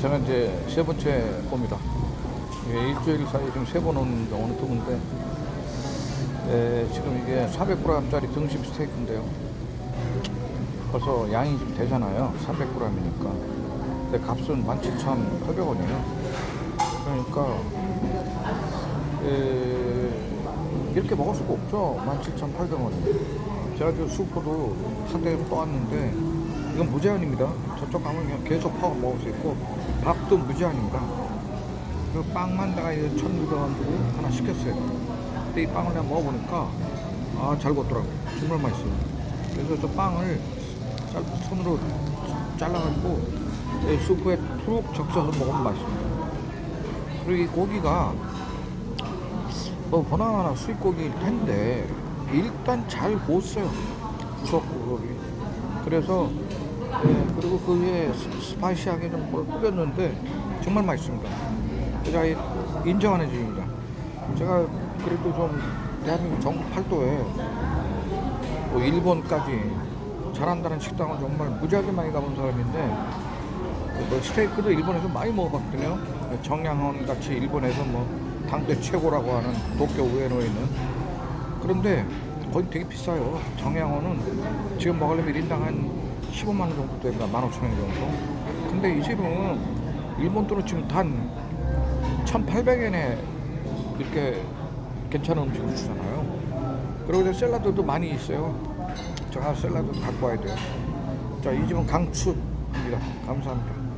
저는 이제 세 번째 겁니다. 예, 일주일 사이에 지금 세번 오는 경우는 드문데, 에, 지금 이게 400g짜리 등심 스테이크인데요. 벌써 양이 좀 되잖아요. 400g이니까. 근데 값은 17,800원이에요. 그러니까, 에, 이렇게 먹을 수가 없죠. 17,800원. 제가 저 수포도 한 대 떠왔는데, 이건 무제한입니다. 저쪽 가면 그냥 계속 파고 먹을 수 있고, 밥도 무제한입니다. 그 빵만 내가 1,600원 주고 하나 시켰어요. 근데 이 빵을 내가 먹어보니까, 아, 잘 걷더라고요. 정말 맛있어요. 그래서 저 빵을 잘- 손으로 잘라가지고, 이 수프에 푹 적셔서 먹으면 맛있습니다. 그리고 이 고기가, 뭐, 보나마나 수입고기일 텐데, 일단 잘 구웠어요. 구석구석이. 그래서, 예, 그리고 그 위에 스- 스파이시하게 좀 뭘 뿌렸는데, 정말 맛있습니다. 제가 이- 인정하는 집입니다. 제가 그래도 좀 대한민국 전국 팔도에 뭐 일본까지 잘한다는 식당을 정말 무지하게 많이 가본 사람인데 그뭐 스테이크도 일본에서 많이 먹어봤거든요. 정양원 같이 일본에서 뭐 당대 최고라고 하는 도쿄 우에노에 있는 그런데 거기 되게 비싸요. 정양원은 지금 먹으려면 1인당 한 15만 원 정도 됩니다. 15,000원 정도. 근데 이 집은 일본 돈으로 지금 단 1,800엔에 이렇게 괜찮은 음식을 주잖아요. 그리고 이제 샐러드도 많이 있어요. 제가 샐러드 갖고 와야 돼요. 자, 이 집은 강추입니다. 감사합니다.